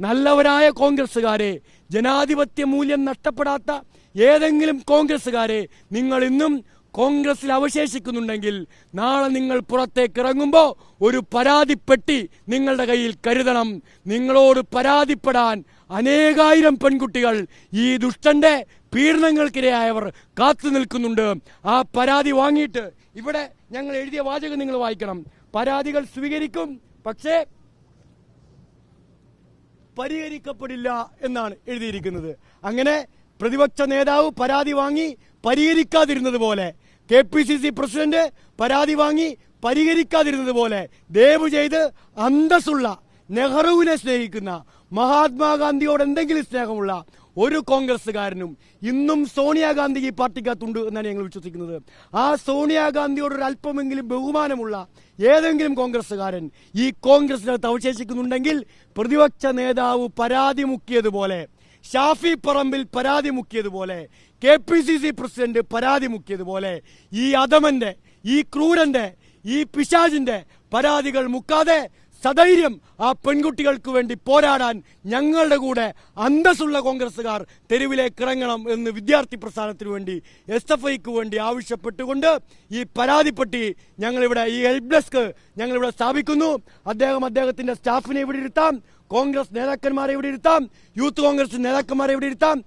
നല്ലവരായ കോൺഗ്രസ്സുകാരെ ജനാധിപത്യ മൂല്യം നഷ്ടപ്പെടാത്ത ഏതെങ്കിലും കോൺഗ്രസ്സുകാരെ നിങ്ങൾ ഇന്നും കോൺഗ്രസിൽ അവശേഷിക്കുന്നുണ്ടെങ്കിൽ നാളെ നിങ്ങൾ പുറത്തേക്ക് ഇറങ്ങുമ്പോൾ ഒരു പരാതിപ്പെട്ടി നിങ്ങളുടെ കയ്യിൽ കരുതണം. നിങ്ങളോട് പരാതിപ്പെടാൻ അനേകായിരം പെൺകുട്ടികൾ ഈ ദുഷ്ടന്റെ പീഡനങ്ങൾക്കിരയായവർ കാത്തു നിൽക്കുന്നുണ്ട്. ആ പരാതി വാങ്ങിയിട്ട് ഇവിടെ ഞങ്ങൾ എഴുതിയ വാചകം നിങ്ങൾ വായിക്കണം. പരാതികൾ സ്വീകരിക്കും പക്ഷേ പരിഹരിക്കപ്പെടില്ല എന്നാണ് എഴുതിയിരിക്കുന്നത്. അങ്ങനെ പ്രതിപക്ഷ നേതാവ് പരാതി വാങ്ങി പരിഹരിക്കാതിരുന്നത് പോലെ K P C C president പരാതി വാങ്ങി പരിഹരിക്കാതിരുന്നത് പോലെ ദയവ് ചെയ്ത് അന്തസ്സുള്ള നെഹ്റുവിനെ സ്നേഹിക്കുന്ന മഹാത്മാഗാന്ധിയോട് എന്തെങ്കിലും സ്നേഹമുള്ള ഒരു കോൺഗ്രസ്സുകാരനും ഇന്നും സോണിയാഗാന്ധി ഈ പാർട്ടിക്കകത്തുണ്ട് എന്നാണ് ഞങ്ങൾ വിശ്വസിക്കുന്നത്. ആ സോണിയാഗാന്ധിയോട് ഒരു അല്പമെങ്കിലും ബഹുമാനമുള്ള ഏതെങ്കിലും കോൺഗ്രസ്സുകാരൻ ഈ കോൺഗ്രസിനകത്ത് അവശേഷിക്കുന്നുണ്ടെങ്കിൽ പ്രതിപക്ഷ നേതാവ് പരാതി മുക്കിയതുപോലെ ഷാഫി പറമ്പിൽ പരാതി മുക്കിയതുപോലെ K P C C president പരാതി മുക്കിയതുപോലെ ഈ അധമന്റെ ഈ ക്രൂരന്റെ ഈ പിശാജിന്റെ പരാതികൾ മുക്കാതെ സധൈര്യം ആ പെൺകുട്ടികൾക്ക് വേണ്ടി പോരാടാൻ ഞങ്ങളുടെ കൂടെ അന്തസ്സുള്ള കോൺഗ്രസ്സുകാർ തെരുവിലേക്ക് ഇറങ്ങണം എന്ന് വിദ്യാർത്ഥി പ്രസ്ഥാനത്തിന് വേണ്ടി എസ് എഫ് ഐക്ക് വേണ്ടി ആവശ്യപ്പെട്ടുകൊണ്ട് ഈ പരാതിപ്പെട്ടി ഞങ്ങളിവിടെ ഈ ഹെൽപ്പ് ഡെസ്ക് ഞങ്ങളിവിടെ സ്ഥാപിക്കുന്നു. അദ്ദേഹം അദ്ദേഹത്തിന്റെ സ്റ്റാഫിനെ ഇവിടെ ഇരുത്താം. കോൺഗ്രസ് നേതാക്കന്മാരെ ഇവിടെ ഇരുത്താം. യൂത്ത് കോൺഗ്രസ് നേതാക്കന്മാരെ ഇവിടെ ഇരുത്താം.